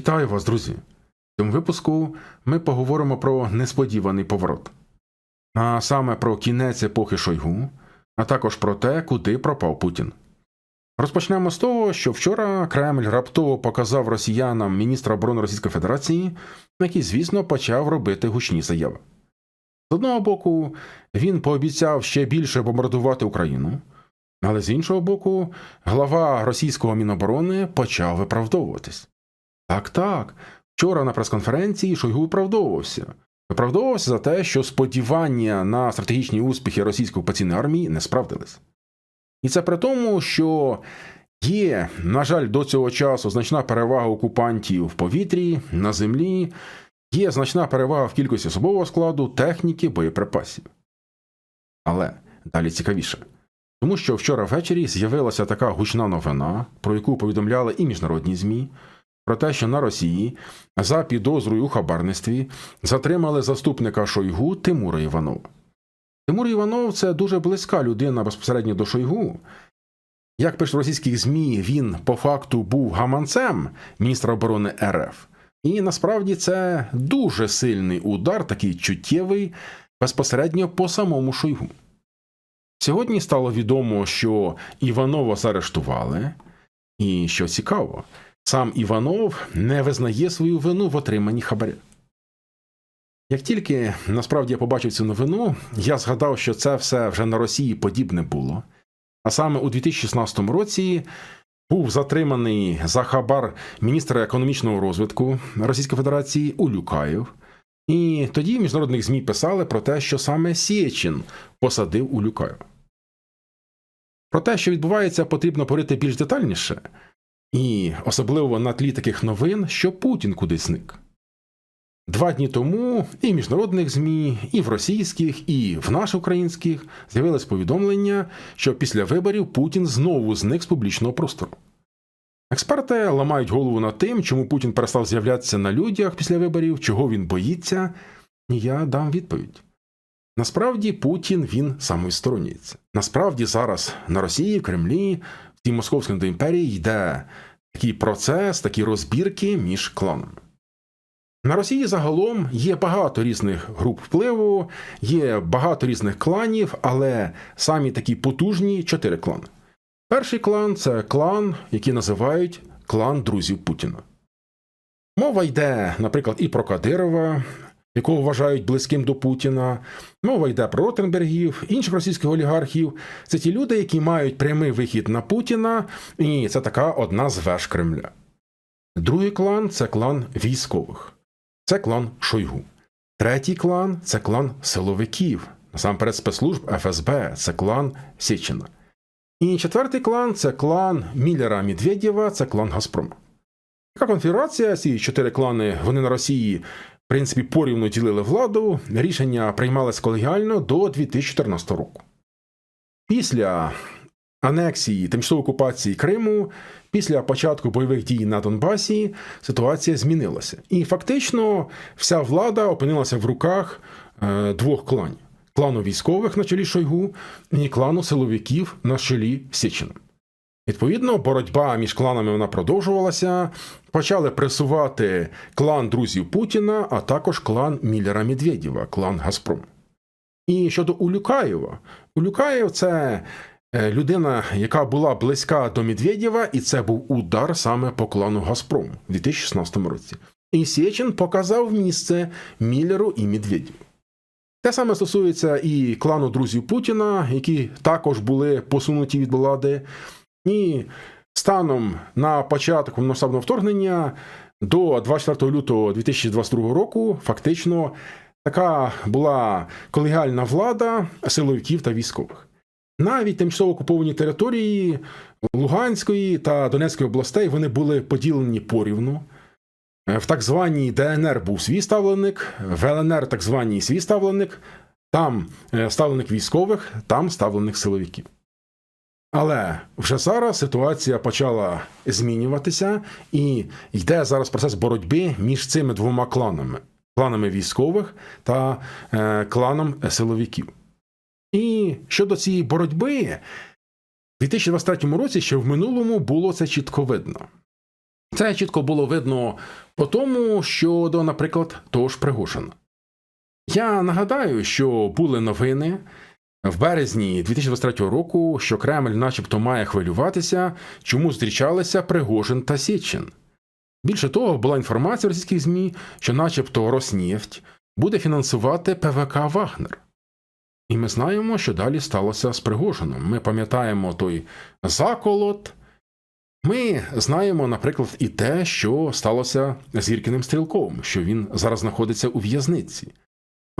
Вітаю вас, друзі! В цьому випуску ми поговоримо про несподіваний поворот, а саме про кінець епохи Шойгу, а також про те, куди пропав Путін. Розпочнемо з того, що вчора Кремль раптово показав росіянам міністра оборони Російської Федерації, який, звісно, почав робити гучні заяви. З одного боку, він пообіцяв ще більше бомбардувати Україну, але з іншого боку, глава російського міноборони почав виправдовуватись. Так, так. Вчора на прес-конференції Шойгу виправдовувався. Виправдовувався за те, що сподівання на стратегічні успіхи російської окупаційної армії не справдились. І це при тому, що є, на жаль, до цього часу значна перевага окупантів в повітрі, на землі, є значна перевага в кількості особового складу, техніки, боєприпасів. Але далі цікавіше. Тому що вчора ввечері з'явилася така гучна новина, про яку повідомляли і міжнародні ЗМІ, про те, що на Росії за підозрою у хабарництві затримали заступника Шойгу Тимура Іванова. Тимур Іванов це дуже близька людина безпосередньо до Шойгу. Як пишуть російських ЗМІ, він по факту був гаманцем міністра оборони РФ. І насправді це дуже сильний удар, такий чуттєвий, безпосередньо по самому Шойгу. Сьогодні стало відомо, що Іванова заарештували, і що цікаво, сам Іванов не визнає свою вину в отриманні хабаря. Як тільки насправді я побачив цю новину, я згадав, що це все вже на Росії подібне було. А саме у 2016 році був затриманий за хабар міністра економічного розвитку Російської Федерації Улюкаєв. І тоді міжнародних ЗМІ писали про те, що саме Сєчин посадив Улюкаєва. Про те, що відбувається, потрібно говорити більш детальніше, і особливо на тлі таких новин, що Путін кудись зник. Два дні тому і в міжнародних ЗМІ, і в російських, і в наших українських з'явилось повідомлення, що після виборів Путін знову зник з публічного простору. Експерти ламають голову над тим, чому Путін перестав з'являтися на людях після виборів, чого він боїться, і я дам відповідь. Насправді Путін він самоісторонюється. Насправді зараз на Росії, в Кремлі, в тій московській імперії йде такий процес, такі розбірки між кланами. На Росії загалом є багато різних груп впливу, є багато різних кланів, але самі такі потужні чотири клани. Перший клан це клан, який називають клан друзів Путіна. Мова йде, наприклад, і про Кадирова, якого вважають близьким до Путіна. Мова йде про Ротенбергів, інших російських олігархів. Це ті люди, які мають прямий вихід на Путіна, і це така одна з веж Кремля. Другий клан це клан військових, це клан Шойгу. Третій клан це клан силовиків, насамперед спецслужб ФСБ, це клан Січина. І четвертий клан це клан Міллера Медведєва, це клан Газпрома. Така конфігурація, ці чотири клани, вони на Росії, принципі, порівну ділили владу, рішення приймалось колегіально до 2014 року. Після анексії тимчасової окупації Криму, після початку бойових дій на Донбасі, ситуація змінилася. І фактично вся влада опинилася в руках е, двох кланів клану військових на чолі Шойгу і клану силовиків на чолі Січина. Відповідно, боротьба між кланами вона продовжувалася. Почали пресувати клан друзів Путіна, а також клан Міллера Медведєва, клан Газпром. І щодо Улюкаєва, Улюкаєв це е, людина, яка була близька до Медведєва, і це був удар саме по клану Газпром у 2016 році. І Сєчин показав місце Міллеру і Медведєву. Те саме стосується і клану друзів Путіна, які також були посунуті від влади. І станом на початок повномасштабного вторгнення до 24 лютого 2022 року фактично така була колегіальна влада силовиків та військових. Навіть тимчасово окуповані території Луганської та Донецької областей вони були поділені порівну. В так званій ДНР був свій ставленик, в ЛНР так званій свій ставленик, там ставленик військових, там ставленик силовиків. Але вже зараз ситуація почала змінюватися, і йде зараз процес боротьби між цими двома кланами кланами військових та е, кланом силовиків. І щодо цієї боротьби, в 2023 році ще в минулому було це чітко видно. Це чітко було видно по тому, щодо, наприклад, того ж Пригожина. Я нагадаю, що були новини в березні 2023 року, що Кремль, начебто, має хвилюватися, чому зустрічалися Пригожин та Січин. Більше того, була інформація в російських ЗМІ, що, начебто, Роснефть буде фінансувати ПВК Вагнер. І ми знаємо, що далі сталося з Пригожином. Ми пам'ятаємо той заколот. Ми знаємо, наприклад, і те, що сталося з Гіркіним Стрілковим, що він зараз знаходиться у в'язниці.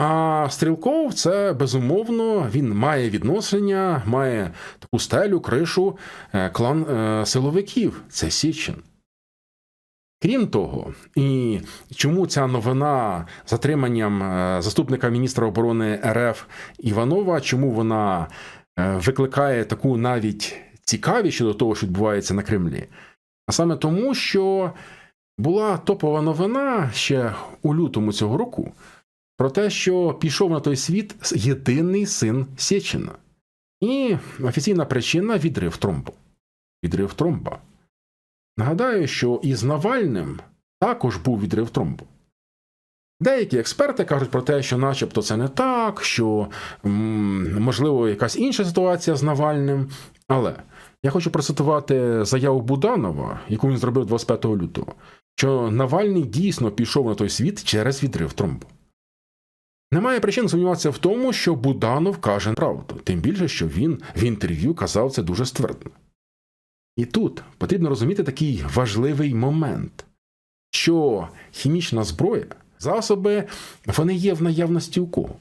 А Стрілков це безумовно він має відношення, має таку стелю, кришу е, клан е, силовиків. Це Січин. Крім того, і чому ця новина затриманням е, заступника міністра оборони РФ Іванова, чому вона викликає таку навіть цікавість щодо того, що відбувається на Кремлі? А саме тому, що була топова новина ще у лютому цього року про те, що пішов на той світ єдиний син Сєчина. І офіційна причина відрив тромбу. Відрив тромба. Нагадаю, що із Навальним також був відрив тромбу. Деякі експерти кажуть про те, що начебто це не так, що можливо якась інша ситуація з Навальним. Але я хочу процитувати заяву Буданова, яку він зробив 25 лютого, що Навальний дійсно пішов на той світ через відрив тромбу. Немає причин сумніватися в тому, що Буданов каже правду, тим більше, що він в інтерв'ю казав це дуже ствердно. І тут потрібно розуміти такий важливий момент, що хімічна зброя, засоби, вони є в наявності у кого?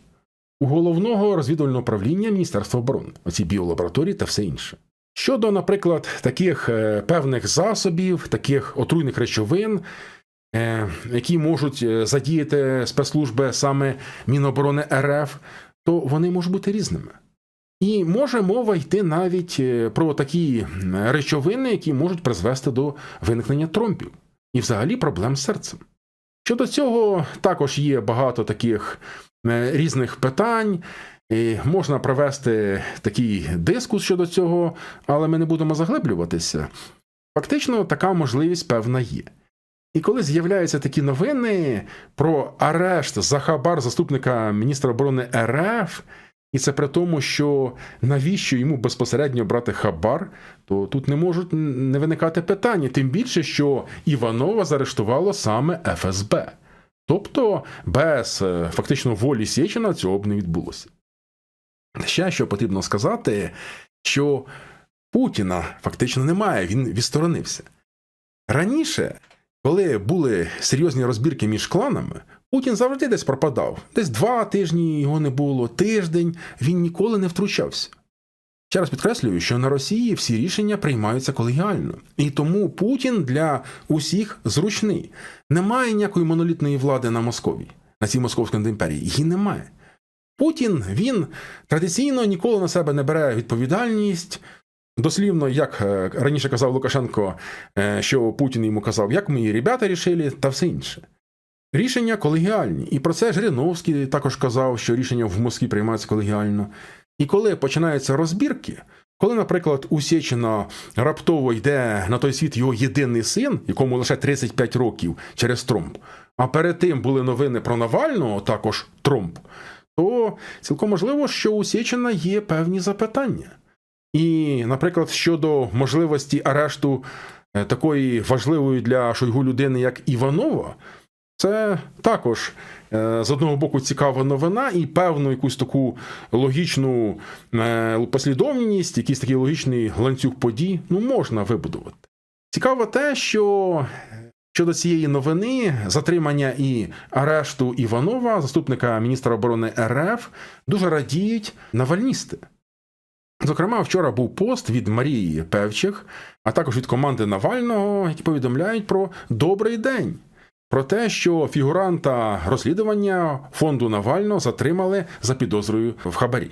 У головного розвідувального управління Міністерства оборони, оці біолабораторії та все інше. Щодо, наприклад, таких е, певних засобів, таких отруйних речовин, які можуть е, задіяти спецслужби саме Міноборони РФ, то вони можуть бути різними. І може мова йти навіть е, про такі речовини, які можуть призвести до виникнення тромбів і взагалі проблем з серцем. Щодо цього, також є багато таких е, різних питань. І можна провести такий дискус щодо цього, але ми не будемо заглиблюватися. Фактично, така можливість певна є. І коли з'являються такі новини про арешт за хабар заступника міністра оборони РФ, і це при тому, що навіщо йому безпосередньо брати хабар, то тут не можуть не виникати питання, тим більше, що Іванова заарештувало саме ФСБ. Тобто без е, фактично волі Сєчина цього б не відбулося. Ще що потрібно сказати, що Путіна фактично немає, він відсторонився. Раніше, коли були серйозні розбірки між кланами, Путін завжди десь пропадав. Десь два тижні його не було, тиждень він ніколи не втручався. Ще раз підкреслюю, що на Росії всі рішення приймаються колегіально, і тому Путін для усіх зручний. Немає ніякої монолітної влади на Москові, на цій московській імперії. Її немає. Путін він традиційно ніколи на себе не бере відповідальність. Дослівно, як е, раніше казав Лукашенко, е, що Путін йому казав, як мої ребята рішили, та все інше. Рішення колегіальні. І про це Жириновський також казав, що рішення в Москві приймаються колегіально. І коли починаються розбірки, коли, наприклад, у раптово йде на той світ його єдиний син, якому лише 35 років через Тромп, а перед тим були новини про Навального, також Тромп, то цілком можливо, що у Сєчина є певні запитання. І, наприклад, щодо можливості арешту е, такої важливої для Шойгу людини, як Іванова, це також е, з одного боку цікава новина і певну якусь таку логічну е, послідовність, якийсь такий логічний ланцюг подій ну, можна вибудувати. Цікаво те, що щодо цієї новини затримання і арешту Іванова, заступника міністра оборони РФ, дуже радіють навальністи. Зокрема, вчора був пост від Марії Певчих, а також від команди Навального, які повідомляють про добрий день. Про те, що фігуранта розслідування фонду Навального затримали за підозрою в хабарі.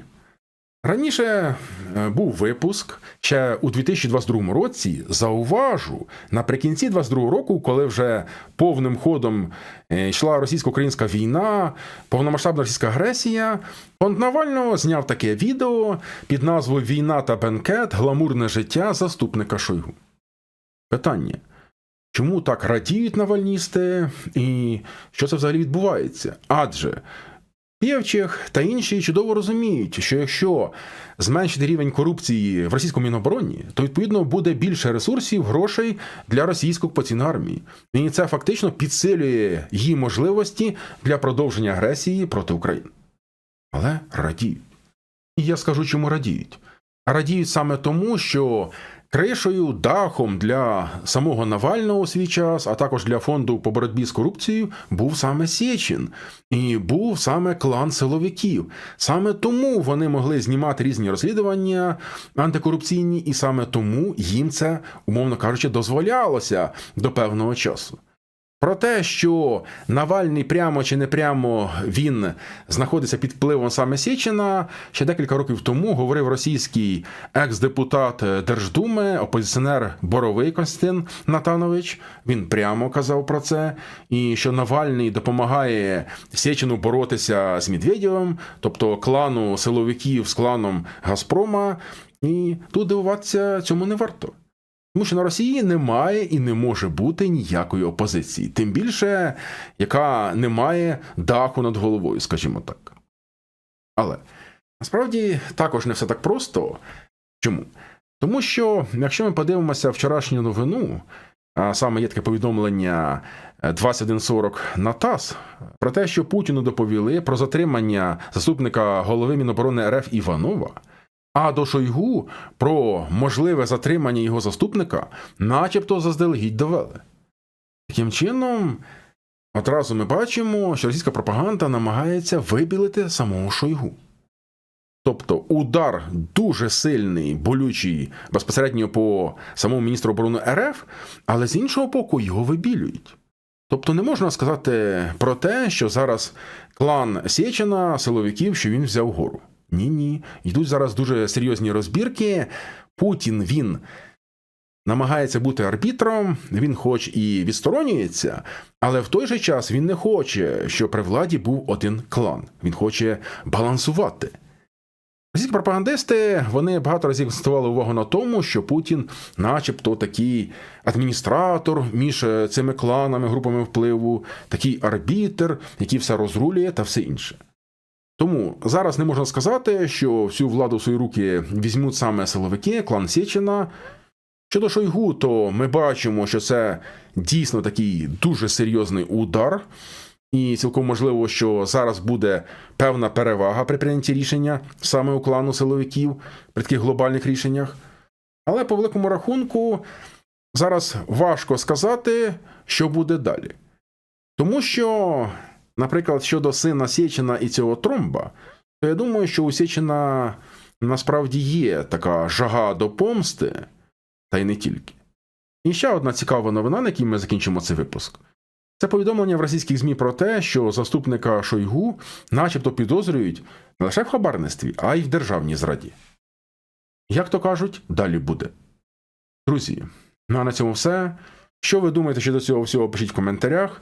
Раніше е, був випуск ще у 2022 році. Зауважу, наприкінці 2022 року, коли вже повним ходом е, йшла російсько-українська війна, повномасштабна російська агресія, фонд Навального зняв таке відео під назвою Війна та бенкет, гламурне життя заступника Шойгу. Питання. чому так радіють навальністи і що це взагалі відбувається? Адже Пєвчих та інші чудово розуміють, що якщо зменшити рівень корупції в російському мінобороні, то відповідно буде більше ресурсів, грошей для російської окупаційної армії. І це фактично підсилює її можливості для продовження агресії проти України. Але радіють. І я скажу, чому радіють. Радіють саме тому, що кришою, дахом для самого Навального у свій час, а також для фонду по боротьбі з корупцією, був саме Сєчин. І був саме клан силовиків. Саме тому вони могли знімати різні розслідування антикорупційні, і саме тому їм це, умовно кажучи, дозволялося до певного часу. Про те, що Навальний прямо чи не прямо він знаходиться під впливом саме Сєчина, ще декілька років тому говорив російський екс-депутат Держдуми, опозиціонер Боровий Константин Натанович. Він прямо казав про це. І що Навальний допомагає Сєчину боротися з Медведєвим, тобто клану силовиків з кланом Газпрома. І тут дивуватися цьому не варто. Тому що на Росії немає і не може бути ніякої опозиції, тим більше, яка не має даху над головою, скажімо так. Але насправді також не все так просто. Чому? Тому що, якщо ми подивимося вчорашню новину, а саме є таке повідомлення 2140 на ТАСС, про те, що Путіну доповіли про затримання заступника голови Міноборони РФ Іванова. А до Шойгу про можливе затримання його заступника, начебто заздалегідь довели. Таким чином, одразу ми бачимо, що російська пропаганда намагається вибілити самого Шойгу. Тобто удар дуже сильний, болючий безпосередньо по самому міністру оборони РФ, але з іншого боку його вибілюють. Тобто не можна сказати про те, що зараз клан Сєчина, силовиків, що він взяв гору. Ні, ні. Йдуть зараз дуже серйозні розбірки. Путін він намагається бути арбітром, він хоч і відсторонюється, але в той же час він не хоче, щоб при владі був один клан. Він хоче балансувати. Російські пропагандисти вони багато разів акцентували увагу на тому, що Путін, начебто, такий адміністратор між цими кланами, групами впливу, такий арбітр, який все розрулює та все інше. Тому зараз не можна сказати, що всю владу в свої руки візьмуть саме силовики, клан Сєчина. Щодо Шойгу, то ми бачимо, що це дійсно такий дуже серйозний удар, і цілком можливо, що зараз буде певна перевага при прийнятті рішення саме у клану силовиків при таких глобальних рішеннях. Але по великому рахунку зараз важко сказати, що буде далі. Тому що Наприклад, щодо сина Сєчина і цього тромба, то я думаю, що у Сєчина насправді є така жага до помсти, та й не тільки. І ще одна цікава новина, на якій ми закінчимо цей випуск. Це повідомлення в російських ЗМІ про те, що заступника Шойгу начебто підозрюють не лише в хабарництві, а й в державній зраді. Як то кажуть, далі буде. Друзі, ну а на цьому все. Що ви думаєте щодо цього всього, пишіть в коментарях.